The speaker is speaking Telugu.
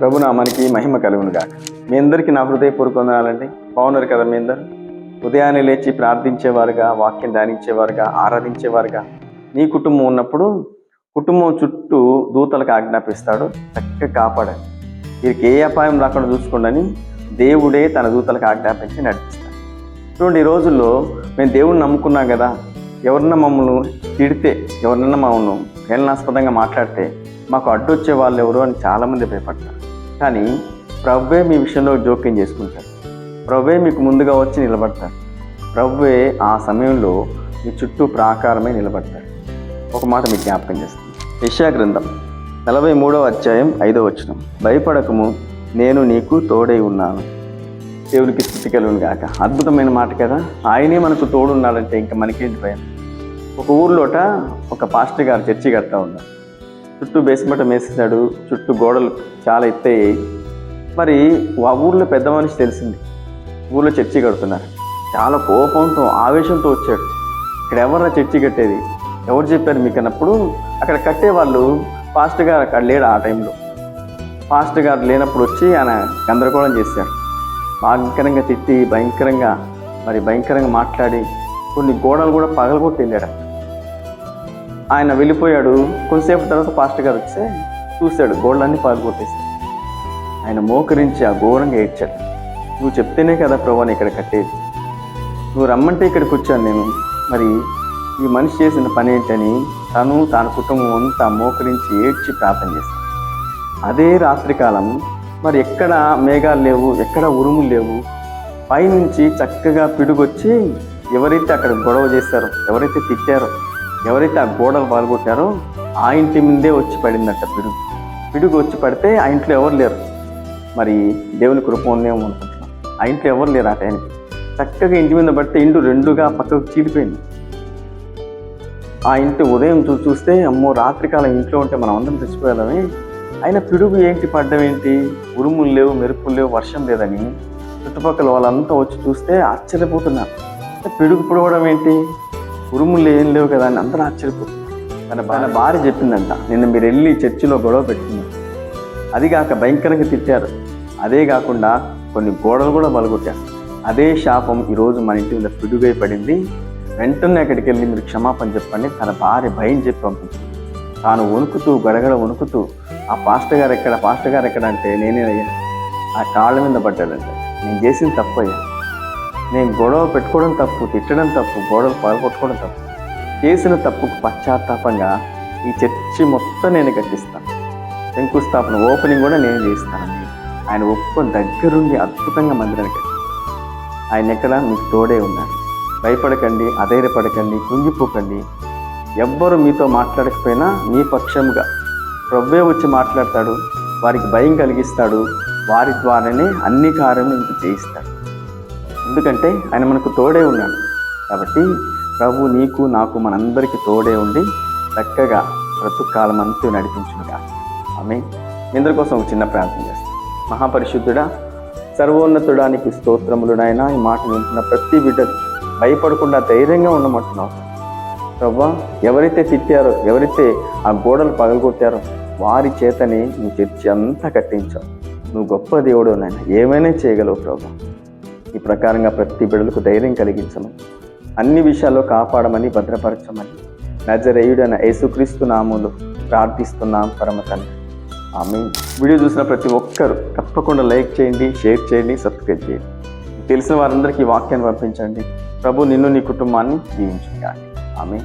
ప్రభు నామానికి మహిమ కలుగునుగాక. మీ అందరికీ నా హృదయపూర్వక వందనాలండి. బాగున్నారు కదా మీ అందరు? ఉదయాన్నే లేచి ప్రార్థించేవారుగా వాక్యం ధ్యానించేవారుగా ఆరాధించేవారుగా. నీ కుటుంబం ఉన్నప్పుడు కుటుంబం చుట్టూ దూతలకు ఆజ్ఞాపిస్తాడు చక్కగా కాపాడండి. వీరికి ఏ అపాయం రాకుండా చూసుకోండి దేవుడే తన దూతలకు ఆజ్ఞాపించి నడిపిస్తాడు. చూడండి ఈ రోజుల్లో మేము దేవుడిని నమ్ముకున్నాం కదా. ఎవరన్నా మమ్మల్ని తిడితే ఎవరన్నా మమ్మల్ని హేళనాస్పదంగా మాట్లాడితే మాకు అడ్డొచ్చే వాళ్ళు ఎవరు అని చాలామంది భయపడతారు. కానీ ప్రభువే మీ విషయంలో జోక్యం చేసుకుంటారు ప్రభువే మీకు ముందుగా వచ్చి నిలబడతారు ప్రభువే ఆ సమయంలో మీ చుట్టూ ప్రాకారమై నిలబడతారు ఒక మాట మీకు జ్ఞాపకం చేస్తుంది యశా గ్రంథం నలభై మూడవ అధ్యాయం ఐదవ వచనం. భయపడకము నేను నీకు తోడై ఉన్నాను. దేవునికి స్థుతి కలుగును గాక. అద్భుతమైన మాట కదా. ఆయనే మనకు తోడున్నాడంటే ఇంకా మనకేంటి భయం? ఒక ఊర్లోట ఒక పాస్టర్ గారు చర్చి కడతా ఉన్నారు. చుట్టూ బేస్మటం వేసేసాడు చుట్టూ గోడలు చాలా ఎత్తాయి మరి ఆ ఊర్లో పెద్ద మనిషి తెలిసింది. ఊర్లో చర్చి కడుతున్నారు. చాలా కోపంతో ఆవేశంతో వచ్చాడు. ఇక్కడ ఎవరన్నా చర్చి కట్టేది? ఎవరు చెప్పారు మీకు అన్నప్పుడు అక్కడ కట్టే వాళ్ళు పాస్టర్ గారు అక్కడ లేడు ఆ టైంలో. పాస్టర్ గారు లేనప్పుడు వచ్చి ఆయన గందరగోళం చేశారు భయంకరంగా తిట్టి భయంకరంగా మరి భయంకరంగా మాట్లాడి కొన్ని గోడలు కూడా పగలగొట్టి వెళ్ళాడు. ఆయన వెళ్ళిపోయాడు. కొంతసేపు తర్వాత పాస్టర్ గారు వస్తే చూశాడు. గోడలన్నీ పాల్గొట్టేసి ఆయన మోకరించి ఆ ఘోరంగా ఏడ్చాడు. నువ్వు చెప్తేనే కదా ప్రభాని ఇక్కడ కట్టేది. నువ్వు రమ్మంటే ఇక్కడికి వచ్చాను నేను. మరి ఈ మనిషి చేసిన పని ఏంటని తను తన కుటుంబం అంతా మోకరించి ఏడ్చి ప్రార్థన చేశాడు. అదే రాత్రికాలం మరి ఎక్కడ మేఘాలు లేవు ఎక్కడ ఉరుములు లేవు పైనుంచి చక్కగా పిడుగొచ్చి ఎవరైతే అక్కడ గొడవ చేశారో ఎవరైతే తిట్టారో ఎవరైతే ఆ గోడలు పాల్గొట్టారో ఆ ఇంటి ముందే వచ్చి పడిందట పిడుగు. పిడుగు వచ్చి పడితే ఆ ఇంట్లో ఎవరు లేరు. మరి దేవుని కృప ఉందేమో అనుకుంటున్నాం. ఆ ఇంట్లో ఎవరు లేరు ఆ టైంకి. చక్కగా ఇంటి మీద పడితే ఇండు రెండుగా పక్కకు చీలిపోయింది. ఆ ఇంటి ఉదయం చూ చూస్తే అమ్మో రాత్రికాలం ఇంట్లో ఉంటే మనం అందరం తెచ్చిపోయామే అయినా పిడుగు ఏంటి పడ్డం ఏంటి? ఉరుములు లేవు మెరుపులు లేవు వర్షం లేదని చుట్టుపక్కల వాళ్ళంతా వచ్చి చూస్తే ఆశ్చర్యపోతున్నారు. పిడుగు పొడవడం ఏంటి? ఉరుములు ఏం లేవు కదా అని అందరూ ఆశ్చర్యపో తన తన భార్య చెప్పిందంట నిన్న మీరు వెళ్ళి చర్చిలో గొడవ పెట్టింది. అది కాక భయంకరంగా తిట్టారు. అదే కాకుండా కొన్ని గోడలు కూడా బలగొట్టారు అదే శాపం ఈరోజు మన ఇంటి మీద పిడుగై పడింది. వెంటనే అక్కడికి వెళ్ళి మీరు క్షమాపణ చెప్పండి. తన భార్య భయం చెప్పి పంపించింది. తాను వణుకుతూ గడగడ వణుకుతూ ఆ పాస్టర్ గారు ఎక్కడ? పాస్టర్ గారు ఎక్కడ? అంటే నేనే అయ్యా. ఆ కాళ్ళ మీద పడ్డాడంటే. నేను చేసింది తప్పయ్యా. నేను గొడవ పెట్టుకోవడం తప్పు తిట్టడం తప్పు గొడవ పాల్గొట్టుకోవడం తప్పు చేసిన తప్పుకు పశ్చాత్తాపంగా ఈ చర్చి మొత్తం నేను కట్టిస్తాను శంకుస్థాపన ఓపెనింగ్ కూడా నేను చేస్తానని ఆయన ఒప్పుకొని దగ్గరుండి అద్భుతంగా మందిరాన్ని కట్టి ఆయన ఎక్కడ? మీకు తోడే ఉన్నారు భయపడకండి అధైర్యపడకండి కుంగిపోకండి. ఎవ్వరు మీతో మాట్లాడకపోయినా మీ పక్షముగా ప్రవ్వే వచ్చి మాట్లాడతాడు వారికి భయం కలిగిస్తాడు వారి ద్వారానే అన్ని కార్యములు మీకు చేయిస్తాడు. ఎందుకంటే ఆయన మనకు తోడే ఉన్నాడు. కాబట్టి ప్రభు నీకు నాకు మనందరికీ తోడే ఉండి చక్కగా బ్రతుకాలం అంతా నడిపించుగా ఆమె మీ కోసం ఒక చిన్న ప్రార్థన చేస్తాం. మహాపరిశుద్ధుడా సర్వోన్నతుడానికి స్తోత్రములు నాయన ఈ మాట వింటున్న ప్రతి బిడ్డలు భయపడకుండా ధైర్యంగా ఉండమంటున్నావు. ప్రభా ఎవరైతే తిట్టారో ఎవరైతే ఆ గోడలు పగలగొట్టారో వారి చేతనే నువ్వు చర్చి అంతా కట్టించావు. నువ్వు గొప్ప దేవుడు నాయన. ఏమైనా చేయగలవు ప్రభా. ఈ ప్రకారంగా ప్రతి బిడలకు ధైర్యం కలిగించమని అన్ని విషయాల్లో కాపాడమని భద్రపరచమని నజరేయుడైన యేసుక్రీస్తు నాములు ప్రార్థిస్తున్నాం పరమ తండ్రి. ఆమె వీడియో చూసిన ప్రతి ఒక్కరు తప్పకుండా లైక్ చేయండి షేర్ చేయండి సబ్స్క్రైబ్ చేయండి. తెలిసిన వారందరికీ వాక్యాన్ని పంపించండి. ప్రభు నిన్ను నీ కుటుంబాన్ని దీవించుగా ఆమె